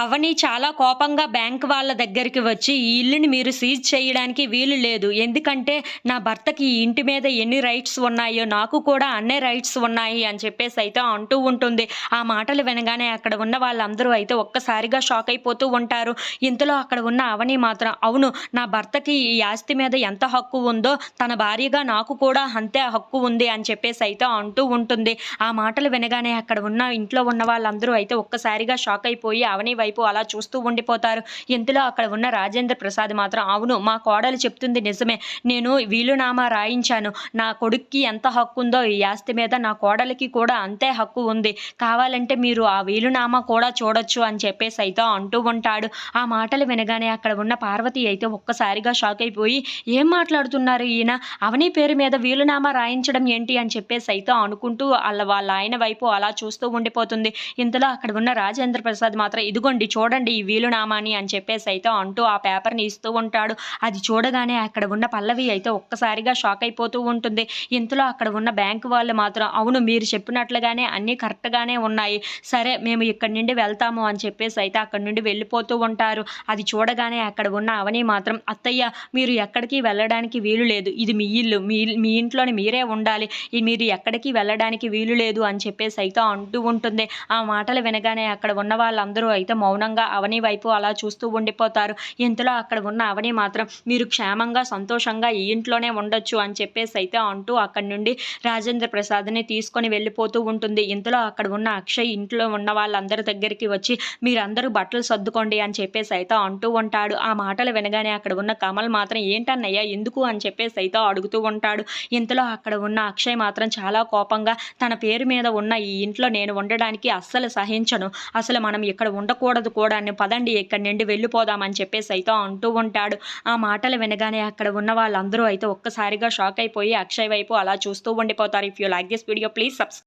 అవని చాలా కోపంగా బ్యాంక్ వాళ్ళ దగ్గరికి వచ్చి ఈ ఇల్లుని మీరు సీజ్ చేయడానికి వీలు లేదు. ఎందుకంటే నా భర్తకి ఈ ఇంటి మీద ఎన్ని రైట్స్ ఉన్నాయో నాకు కూడా అన్నే రైట్స్ ఉన్నాయి అని చెప్పేసి అయితే అంటూ ఉంటుంది. ఆ మాటలు వినగానే అక్కడ ఉన్న వాళ్ళందరూ అయితే ఒక్కసారిగా షాక్ అయిపోతూ ఉంటారు. ఇంతలో అక్కడ ఉన్న అవని మాత్రం అవును నా భర్తకి ఈ ఆస్తి మీద ఎంత హక్కు ఉందో తన భార్యగా నాకు కూడా అంతే హక్కు ఉంది అని చెప్పేసి అయితే అంటూ ఉంటుంది. ఆ మాటలు వినగానే అక్కడ ఉన్న ఇంట్లో ఉన్న వాళ్ళందరూ అయితే ఒక్కసారిగా షాక్ అయిపోయి అవని వైపు అలా చూస్తూ ఉండిపోతారు. ఇంతలో అక్కడ ఉన్న రాజేంద్ర ప్రసాద్ మాత్రం అవును మా కోడలు చెప్తుంది నిజమే. నేను వీలునామా రాయించాను. నా కొడుక్కి ఎంత హక్కు ఉందో ఈ ఆస్తి మీద నా కోడలికి కూడా అంతే హక్కు ఉంది. కావాలంటే మీరు ఆ వీలునామా కూడా చూడొచ్చు అని చెప్పేసి అయితే అంటూ ఉంటాడు. ఆ మాటలు వినగానే అక్కడ ఉన్న పార్వతి అయితే ఒక్కసారిగా షాక్ అయిపోయి ఏం మాట్లాడుతున్నారు ఈయన? అవని పేరు మీద వీలునామా రాయించడం ఏంటి? అని చెప్పేసి అయితే అనుకుంటూ వాళ్ళ వాళ్ళ ఆయన వైపు అలా చూస్తూ ఉండిపోతుంది. ఇంతలో అక్కడ ఉన్న రాజేంద్ర ప్రసాద్ మాత్రం ఇదిగో ఇదిగోండి చూడండి ఈ వీలునామాని అని చెప్పేసి అయితే అంటూ ఆ పేపర్ని ఇస్తూ ఉంటాడు. అది చూడగానే అక్కడ ఉన్న పల్లవి అయితే ఒక్కసారిగా షాక్ అయిపోతూ ఉంటుంది. ఇంతలో అక్కడ ఉన్న బ్యాంకు వాళ్ళు మాత్రం అవును మీరు చెప్పినట్లుగానే అన్నీ కరెక్ట్గానే ఉన్నాయి. సరే మేము ఇక్కడి నుండి వెళ్తాము అని చెప్పేసి అయితే అక్కడి నుండి వెళ్ళిపోతూ ఉంటారు. అది చూడగానే అక్కడ ఉన్న అవని మాత్రం అత్తయ్య మీరు ఎక్కడికి వెళ్ళడానికి వీలు లేదు. ఇది మీ ఇల్లు. మీ మీ ఇంట్లోనే మీరే ఉండాలి. మీరు ఎక్కడికి వెళ్ళడానికి వీలు లేదు అని చెప్పేసి అయితే అంటూ ఉంటుంది. ఆ మాటలు వినగానే అక్కడ ఉన్న వాళ్ళందరూ అయితే మౌనంగా అవని వైపు అలా చూస్తూ ఉండిపోతారు. ఇంతలో అక్కడ ఉన్న అవని మాత్రం మీరు క్షేమంగా సంతోషంగా ఈ ఇంట్లోనే ఉండొచ్చు అని చెప్పేసి అయితే అంటూ అక్కడి నుండి రాజేంద్ర ప్రసాద్ని తీసుకొని వెళ్ళిపోతూ ఉంటుంది. ఇంతలో అక్కడ ఉన్న అక్షయ్ ఇంట్లో ఉన్న వాళ్ళందరి దగ్గరికి వచ్చి మీరందరూ బట్టలు సర్దుకోండి అని చెప్పేసి అయితే అంటూ ఉంటాడు. ఆ మాటలు వినగానే అక్కడ ఉన్న కమల్ మాత్రం ఏంటన్నయ్యా ఎందుకు? అని చెప్పేసి అయితే అడుగుతూ ఉంటాడు. ఇంతలో అక్కడ ఉన్న అక్షయ్ మాత్రం చాలా కోపంగా తన పేరు మీద ఉన్న ఈ ఇంట్లో నేను ఉండడానికి అస్సలు సహించను. అసలు మనం ఇక్కడ ఉండకూడదు కూడా. అని పదండి ఇక్కడి నుండి వెళ్ళిపోదామని చెప్పేసి అయితే అంటూ ఉంటాడు. ఆ మాటలు వినగానే అక్కడ ఉన్న వాళ్ళందరూ అయితే ఒక్కసారిగా షాక్ అయిపోయి అక్షయ్ వైపు అలా చూస్తూ ఉండిపోతారు. If you like this video please subscribe